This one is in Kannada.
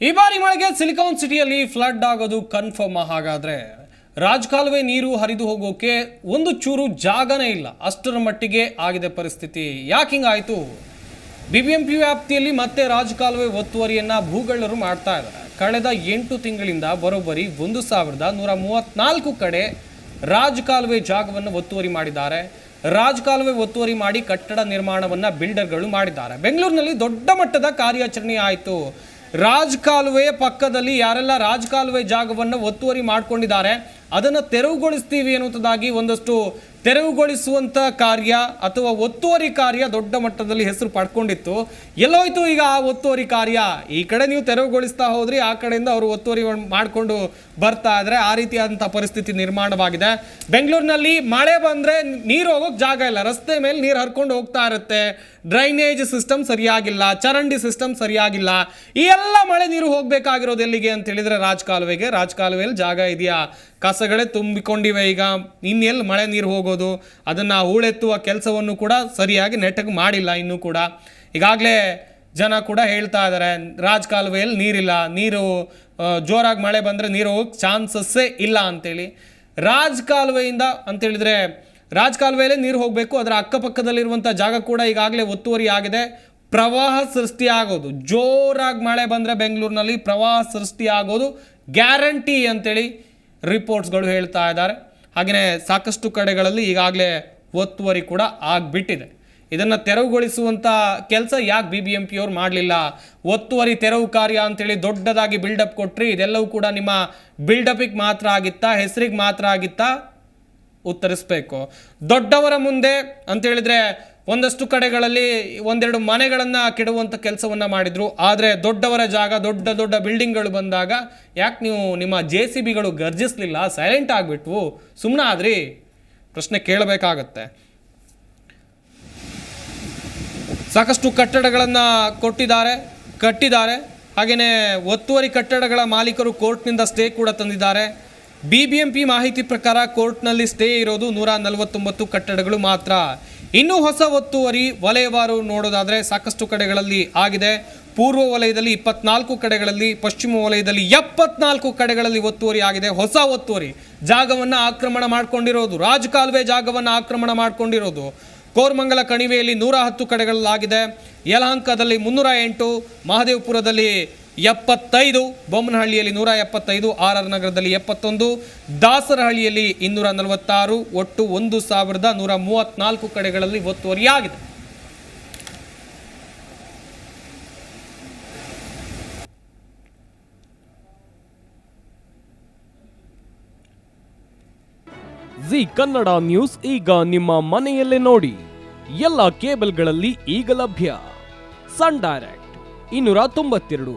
ಈ ಬಾರಿ ಮಳೆಗೆ ಸಿಲಿಕಾನ್ ಸಿಟಿಯಲ್ಲಿ ಫ್ಲಡ್ ಆಗೋದು ಕನ್ಫರ್ಮ್ ಹಾಗಾದ್ರೆ. ರಾಜಕಾಲುವೆ ನೀರು ಹರಿದು ಹೋಗೋಕೆ ಒಂದು ಚೂರು ಜಾಗನೇ ಇಲ್ಲ. ಅಷ್ಟರ ಮಟ್ಟಿಗೆ ಆಗಿದೆ ಪರಿಸ್ಥಿತಿ. ಯಾಕೆ ಹಿಂಗಾಯ್ತು? ಪಿ ವ್ಯಾಪ್ತಿಯಲ್ಲಿ ಮತ್ತೆ ರಾಜಕಾಲುವೆ ಒತ್ತುವರಿಯನ್ನ ಭೂಗಳ್ಳರು ಮಾಡ್ತಾ ಇದ್ದಾರೆ. ಕಳೆದ ಎಂಟು ತಿಂಗಳಿಂದ ಬರೋಬ್ಬರಿ ಒಂದು ಸಾವಿರದ ನೂರ ಮೂವತ್ನಾಲ್ಕು ಕಡೆ ರಾಜಕಾಲುವೆ ಜಾಗವನ್ನು ಒತ್ತುವರಿ ಮಾಡಿದ್ದಾರೆ. ರಾಜಕಾಲುವೆ ಒತ್ತುವರಿ ಮಾಡಿ ಕಟ್ಟಡ ನಿರ್ಮಾಣವನ್ನು ಬಿಲ್ಡರ್ಗಳು ಮಾಡಿದ್ದಾರೆ. ಬೆಂಗಳೂರಿನಲ್ಲಿ ದೊಡ್ಡ ಮಟ್ಟದ ಕಾರ್ಯಾಚರಣೆ ಆಯಿತು. ರಾಜಕಾಲುವೆಯ ಪಕ್ಕದಲ್ಲಿ ಯಾರೆಲ್ಲ ರಾಜಕಾಲುವೆ ಜಾಗವನ್ನು ಒತ್ತುವರಿ ಮಾಡ್ಕೊಂಡಿದ್ದಾರೆ ಅದನ್ನು ತೆರವುಗೊಳಿಸ್ತೀವಿ ಅನ್ನುವಂಥದ್ದಾಗಿ ಒಂದಷ್ಟು ತೆರವುಗೊಳಿಸುವಂಥ ಕಾರ್ಯ ಅಥವಾ ಒತ್ತುವರಿ ಕಾರ್ಯ ದೊಡ್ಡ ಮಟ್ಟದಲ್ಲಿ ಹೆಸರು ಪಡ್ಕೊಂಡಿತ್ತು. ಎಲ್ಲೋಯ್ತು ಈಗ ಆ ಒತ್ತುವರಿ ಕಾರ್ಯ? ಈ ಕಡೆ ನೀವು ತೆರವುಗೊಳಿಸ್ತಾ ಹೋದ್ರಿ, ಆ ಕಡೆಯಿಂದ ಅವರು ಒತ್ತುವರಿ ಮಾಡಿಕೊಂಡು ಬರ್ತಾ ಇದ್ರೆ ಆ ರೀತಿಯಾದಂಥ ಪರಿಸ್ಥಿತಿ ನಿರ್ಮಾಣವಾಗಿದೆ. ಬೆಂಗಳೂರಿನಲ್ಲಿ ಮಳೆ ಬಂದರೆ ನೀರು ಹೋಗೋಕ್ಕೆ ಜಾಗ ಇಲ್ಲ. ರಸ್ತೆ ಮೇಲೆ ನೀರು ಹರ್ಕೊಂಡು ಹೋಗ್ತಾ ಇರುತ್ತೆ. ಡ್ರೈನೇಜ್ ಸಿಸ್ಟಮ್ ಸರಿಯಾಗಿಲ್ಲ, ಚರಂಡಿ ಸಿಸ್ಟಮ್ ಸರಿಯಾಗಿಲ್ಲ. ಈ ಎಲ್ಲ ಮಳೆ ನೀರು ಹೋಗಬೇಕಾಗಿರೋದು ಎಲ್ಲಿಗೆ ಅಂತ ಹೇಳಿದರೆ ರಾಜಕಾಲುವೆಗೆ. ರಾಜಕಾಲುವೆಯಲ್ಲಿ ಜಾಗ ಇದೆಯಾ? ಕಸಗಳೇ ತುಂಬಿಕೊಂಡಿವೆ ಈಗ. ಇನ್ನೆಲ್ಲಿ ಮಳೆ ನೀರು ಹೋಗೋದು? ಅದನ್ನು ಹೂಳೆತ್ತುವ ಕೆಲಸವನ್ನು ಕೂಡ ಸರಿಯಾಗಿ ನೆಟ್ಟಗೆ ಮಾಡಿಲ್ಲ ಇನ್ನೂ ಕೂಡ. ಈಗಾಗಲೇ ಜನ ಕೂಡ ಹೇಳ್ತಾ ಇದ್ದಾರೆ ರಾಜಕಾಲುವೆಯಲ್ಲಿ ನೀರಿಲ್ಲ, ನೀರು ಜೋರಾಗಿ ಮಳೆ ಬಂದರೆ ನೀರು ಹೋಗಕ್ಕೆ ಚಾನ್ಸಸ್ಸೇ ಇಲ್ಲ ಅಂತೇಳಿ. ರಾಜಕಾಲುವೆಯಿಂದ ಅಂತೇಳಿದರೆ ರಾಜಕಾಲುವೆಯಲ್ಲೇ ನೀರು ಹೋಗಬೇಕು, ಅದರ ಅಕ್ಕಪಕ್ಕದಲ್ಲಿರುವಂಥ ಜಾಗ ಕೂಡ ಈಗಾಗಲೇ ಒತ್ತುವರಿ ಆಗಿದೆ. ಪ್ರವಾಹ ಸೃಷ್ಟಿಯಾಗೋದು ಜೋರಾಗಿ ಮಳೆ ಬಂದರೆ ಬೆಂಗಳೂರಿನಲ್ಲಿ ಪ್ರವಾಹ ಸೃಷ್ಟಿಯಾಗೋದು ಗ್ಯಾರಂಟಿ ಅಂತೇಳಿ ರಿಪೋರ್ಟ್ಸ್ಗಳು ಹೇಳ್ತಾ ಇದ್ದಾರೆ ಹಾಗೆಯೇ ಸಾಕಷ್ಟು ಕಡೆಗಳಲ್ಲಿ ಈಗಾಗಲೇ ಒತ್ತುವರಿ ಕೂಡ ಆಗಿಬಿಟ್ಟಿದೆ. ಇದನ್ನು ತೆರವುಗೊಳಿಸುವಂಥ ಕೆಲಸ ಯಾಕೆ ಬಿ ಬಿ ಎಂ ಪಿಯವರು ಮಾಡಲಿಲ್ಲ? ಒತ್ತುವರಿ ತೆರವು ಕಾರ್ಯ ಅಂತೇಳಿ ದೊಡ್ಡದಾಗಿ ಬಿಲ್ಡಪ್ ಕೊಟ್ರಿ, ಇದೆಲ್ಲವೂ ಕೂಡ ನಿಮ್ಮ ಬಿಲ್ಡಪಿಗೆ ಮಾತ್ರ ಆಗಿತ್ತಾ, ಹೆಸರಿಗೆ ಮಾತ್ರ ಆಗಿತ್ತಾ? ಉತ್ತರಿಸಬೇಕು. ದೊಡ್ಡವರ ಮುಂದೆ ಅಂತ ಹೇಳಿದ್ರೆ ಒಂದಷ್ಟು ಕಡೆಗಳಲ್ಲಿ ಒಂದೆರಡು ಮನೆಗಳನ್ನು ಕೆಡುವಂಥ ಕೆಲಸವನ್ನು ಮಾಡಿದರು. ಆದರೆ ದೊಡ್ಡವರ ಜಾಗ, ದೊಡ್ಡ ದೊಡ್ಡ ಬಿಲ್ಡಿಂಗ್ಗಳು ಬಂದಾಗ ಯಾಕೆ ನೀವು ನಿಮ್ಮ ಜೆ ಸಿ ಬಿಗಳು ಗರ್ಜಿಸಲಿಲ್ಲ, ಸೈಲೆಂಟ್ ಆಗಿಬಿಟ್ವು? ಸುಮ್ಮನೆ ಆದ್ರಿ. ಪ್ರಶ್ನೆ ಕೇಳಬೇಕಾಗತ್ತೆ. ಸಾಕಷ್ಟು ಕಟ್ಟಡಗಳನ್ನು ಕೊಟ್ಟಿದ್ದಾರೆ, ಕಟ್ಟಿದ್ದಾರೆ. ಹಾಗೆಯೇ ಒತ್ತುವರಿ ಕಟ್ಟಡಗಳ ಮಾಲೀಕರು ಕೋರ್ಟ್ನಿಂದ ಸ್ಟೇ ಕೂಡ ತಂದಿದ್ದಾರೆ. ಬಿ ಬಿ ಎಂ ಪಿ ಮಾಹಿತಿ ಪ್ರಕಾರ ಕೋರ್ಟ್ನಲ್ಲಿ ಸ್ಟೇ ಇರೋದು ನೂರ ನಲವತ್ತೊಂಬತ್ತು ಕಟ್ಟಡಗಳು ಮಾತ್ರ. ಇನ್ನು ಹೊಸ ಒತ್ತುವರಿ ವಲಯವಾರು ನೋಡೋದಾದರೆ ಸಾಕಷ್ಟು ಕಡೆಗಳಲ್ಲಿ ಆಗಿದೆ. ಪೂರ್ವ ವಲಯದಲ್ಲಿ ಇಪ್ಪತ್ನಾಲ್ಕು ಕಡೆಗಳಲ್ಲಿ, ಪಶ್ಚಿಮ ವಲಯದಲ್ಲಿ ಎಪ್ಪತ್ನಾಲ್ಕು ಕಡೆಗಳಲ್ಲಿ ಒತ್ತುವರಿ ಆಗಿದೆ. ಹೊಸ ಒತ್ತುವರಿ, ಜಾಗವನ್ನು ಆಕ್ರಮಣ ಮಾಡ್ಕೊಂಡಿರೋದು, ರಾಜಕಾಲುವೆ ಜಾಗವನ್ನು ಆಕ್ರಮಣ ಮಾಡ್ಕೊಂಡಿರೋದು. ಕೋರ್ಮಂಗಲ ಕಣಿವೆಯಲ್ಲಿ ನೂರ ಹತ್ತು ಕಡೆಗಳಲ್ಲಾಗಿದೆ. ಯಲಹಂಕದಲ್ಲಿ ಮುನ್ನೂರ ಎಂಟು, ಮಹದೇವಪುರದಲ್ಲಿ ಎಪ್ಪತ್ತೈದು, ಬೊಮ್ಮನಹಳ್ಳಿಯಲ್ಲಿ ನೂರ ಎಪ್ಪತ್ತೈದು, ಆರ್ ಆರ್ ನಗರದಲ್ಲಿ ಎಪ್ಪತ್ತೊಂದು, ದಾಸರಹಳ್ಳಿಯಲ್ಲಿ ಇನ್ನೂರ ನಲವತ್ತಾರು, ಒಟ್ಟು ಒಂದು ಸಾವಿರದ ನೂರ ಮೂವತ್ನಾಲ್ಕು ಕಡೆಗಳಲ್ಲಿ ಒತ್ತುವರಿಯಾಗಿದೆ. ಜಿ ಕನ್ನಡ ನ್ಯೂಸ್ ಈಗ ನಿಮ್ಮ ಮನೆಯಲ್ಲೇ ನೋಡಿ. ಎಲ್ಲ ಕೇಬಲ್ಗಳಲ್ಲಿ ಈಗ ಲಭ್ಯ. ಸನ್ ಡೈರೆಕ್ಟ್, ಇನ್ನೂರ ತೊಂಬತ್ತೆರಡು.